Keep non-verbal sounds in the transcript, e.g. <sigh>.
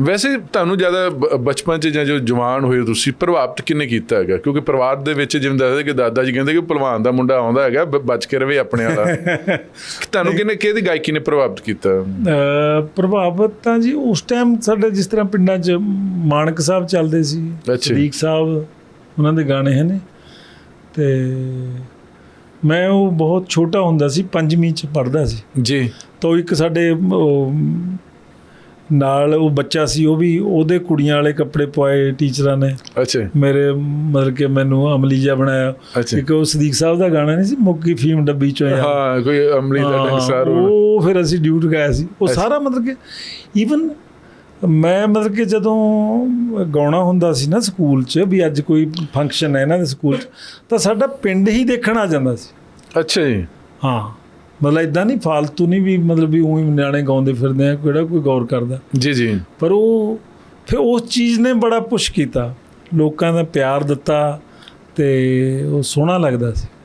ਵੈਸੇ ਤੁਹਾਨੂੰ ਜ਼ਿਆਦਾ ਬਚਪਨ 'ਚ ਜਾਂ ਜੋ ਜਵਾਨ ਹੋਏ ਤੁਸੀਂ ਪ੍ਰਭਾਵਿਤ ਕਿੰਨੇ ਕੀਤਾ ਹੈਗਾ? ਕਿਉਂਕਿ ਪਰਿਵਾਰ ਦੇ ਵਿੱਚ ਜਿਵੇਂ ਦੱਸਦੇ ਕਿ ਦਾਦਾ ਜੀ ਕਹਿੰਦੇ ਕਿ ਭਲਵਾਨ ਦਾ ਮੁੰਡਾ ਆਉਂਦਾ ਹੈਗਾ ਬਚ ਕੇ ਰਵੇ ਆਪਣੇ ਵਾਲਾ। <laughs> ਤੁਹਾਨੂੰ ਕਿੰਨੇ ਕਿਹਦੀ ਗਾਇਕੀ ਨੇ ਪ੍ਰਭਾਵਿਤ ਕੀਤਾ? ਪ੍ਰਭਾਵਿਤ ਤਾਂ ਜੀ ਉਸ ਟਾਈਮ ਸਾਡੇ ਜਿਸ ਤਰ੍ਹਾਂ ਪਿੰਡਾਂ 'ਚ ਮਾਨਕ ਸਾਹਿਬ ਚੱਲਦੇ ਸੀ। ਸਦੀਕ ਸਾਹਿਬ ਉਹਨਾਂ ਦੇ ਗਾਣੇ ਹਨ ਤੇ ਮੈਂ ਉਹ ਬਹੁਤ ਛੋਟਾ ਹੁੰਦਾ ਸੀ ਪੰਜਵੀਂ 'ਚ ਪੜ੍ਹਦਾ ਸੀ। ਜੀ। ਤਾਂ ਇੱਕ ਸਾਡੇ ਨਾਲ ਉਹ ਬੱਚਾ ਸੀ ਉਹ ਵੀ ਉਹਦੇ ਕੁੜੀਆਂ ਵਾਲੇ ਕੱਪੜੇ ਪਵਾਏ ਟੀਚਰਾਂ ਨੇ। ਅੱਛਾ। ਮੇਰੇ ਮਤਲਬ ਕਿ ਮੈਨੂੰ ਅਮਲੀ ਜਿਹਾ ਬਣਾਇਆ। ਇੱਕ ਉਹ ਸਦੀਕ ਸਾਹਿਬ ਦਾ ਗਾਣਾ ਨਹੀਂ ਸੀ ਮੁੱਕੀ ਫੀਮ ਡੱਬੀ ਚੋਂ ਯਾਰ ਹਾਂ ਕੋਈ ਅਮਲੀ ਦਾ ਡੰਗਸਾਰ ਉਹ ਫਿਰ ਅਸੀਂ ਡਿਊਟ ਗਾਇਆ ਸੀ। ਉਹ ਸਾਰਾ ਮਤਲਬ ਕਿ ਈਵਨ ਮੈਂ ਮਤਲਬ ਕਿ ਜਦੋਂ ਗਾਉਣਾ ਹੁੰਦਾ ਸੀ ਨਾ ਸਕੂਲ 'ਚ ਵੀ ਅੱਜ ਕੋਈ ਫੰਕਸ਼ਨ ਹੈ ਇਹਨਾਂ ਦੇ ਸਕੂਲ 'ਚ ਤਾਂ ਸਾਡਾ ਪਿੰਡ ਹੀ ਦੇਖਣ ਆ ਜਾਂਦਾ ਸੀ। ਅੱਛਾ ਜੀ। ਹਾਂ। ਮਤਲਬ ਇਦਾਂ ਨਹੀਂ ਫਾਲਤੂ ਨਹੀਂ ਵੀ ਮਤਲਬ ਵੀ ਉਹੀ ਨਿਆਣੇ ਗਾਉਂਦੇ ਫਿਰਦੇ ਆ ਕਿਹੜਾ ਕੋਈ ਗੌਰ ਕਰਦਾ। ਜੀ ਜੀ। ਪਰ ਉਹ ਫਿਰ ਉਸ ਚੀਜ਼ ਨੇ ਬੜਾ ਪੁਸ਼ ਕੀਤਾ। ਲੋਕਾਂ ਦਾ ਪਿਆਰ ਦਿੱਤਾ ਤੇ ਉਹ ਸੋਹਣਾ ਲੱਗਦਾ ਸੀ।